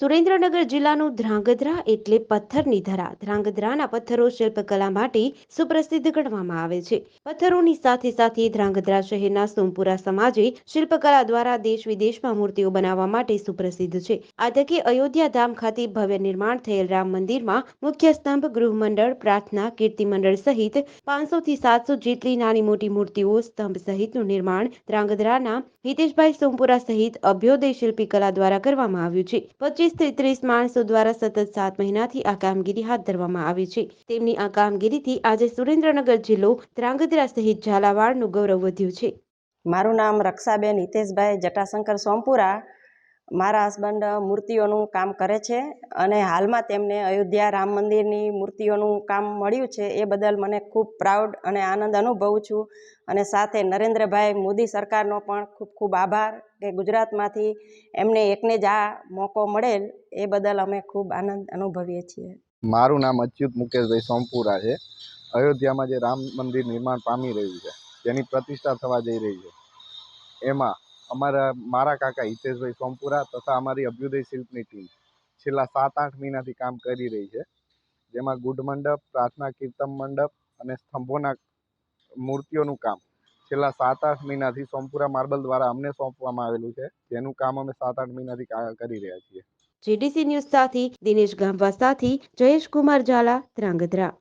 સુરેન્દ્રનગર જિલ્લાનું ધ્રાંગધ્રા એટલે પથ્થરની ધરા. ધ્રાંગધ્રાના પથ્થરો શિલ્પકલા માટે સુપ્રસિદ્ધ ગણવામાં આવે છે. પથ્થરોની સાથે સાથે ધ્રાંગધ્રા શહેરના સોમપુરા સમાજે શિલ્પકલા દ્વારા દેશ વિદેશમાં મૂર્તિઓ બનાવવા માટે સુપ્રસિદ્ધ છે. આ તકે અયોધ્યા ધામ ખાતે ભવ્ય નિર્માણ થયેલ રામ મંદિરમાં મુખ્ય સ્તંભ, ગૃહમંડળ, પ્રાર્થના કીર્તિ મંડળ સહિત પાંચસો થી સાતસો જેટલી નાની મોટી મૂર્તિઓ સ્તંભ સહિતનું નિર્માણ ધ્રાંગધ્રાના હિતેશભાઈ સોમપુરા સહિત અભ્યોદય શિલ્પી કલા દ્વારા કરવામાં આવ્યું છે. પચીસ થી ત્રીસ માણસો દ્વારા સતત સાત મહિનાથી આ કામગીરી હાથ ધરવામાં આવી છે. તેમની આ કામગીરીથી આજે સુરેન્દ્રનગર જિલ્લો ધ્રાંગધ્રા સહિત ઝાલાવાડનું ગૌરવ વધ્યું છે. મારું નામ રક્ષાબેન હિતેશભાઈ જટાશંકર સોમપુરા. મારા હસબન્ડ મૂર્તિઓનું કામ કરે છે અને હાલમાં તેમને અયોધ્યા રામ મંદિરની મૂર્તિઓનું કામ મળ્યું છે એ બદલ મને ખૂબ પ્રાઉડ અને આનંદ અનુભવું છું. અને સાથે નરેન્દ્રભાઈ મોદી સરકારનો પણ ખૂબ ખૂબ આભાર કે ગુજરાતમાંથી એમને એકને જ આ મોકો મળેલ એ બદલ અમે ખૂબ આનંદ અનુભવીએ છીએ. મારું નામ અચ્યુત મુકેશભાઈ સોમપુરા છે. અયોધ્યામાં જે રામ મંદિર નિર્માણ પામી રહ્યું છે, તેની પ્રતિષ્ઠા થવા જઈ રહી છે. એમાં અમારા, મારા કાકા હિતેશભાઈ સોમપુરા તથા અમારી અભ્યુદય શિલ્પની ટીમ છેલ્લા સાત આઠ મહિનાથી કામ કરી રહી છે. જેમાં ગુડ મંડપ, પ્રાર્થના કીર્તન મંડપ અને સ્તંભોના મૂર્તિઓનું કામ છેલ્લા સાત આઠ મહિનાથી સોમપુરા માર્બલ દ્વારા અમને સોંપવામાં આવેલું છે. જેનું કામ અમે સાત આઠ મહિનાથી કરી રહ્યા છીએ. જીડીસી ન્યૂઝ સાથી દિનેશ ગામવા સાથી જયેશ કુમાર ઝાલા, ધ્રાંગધ્રા.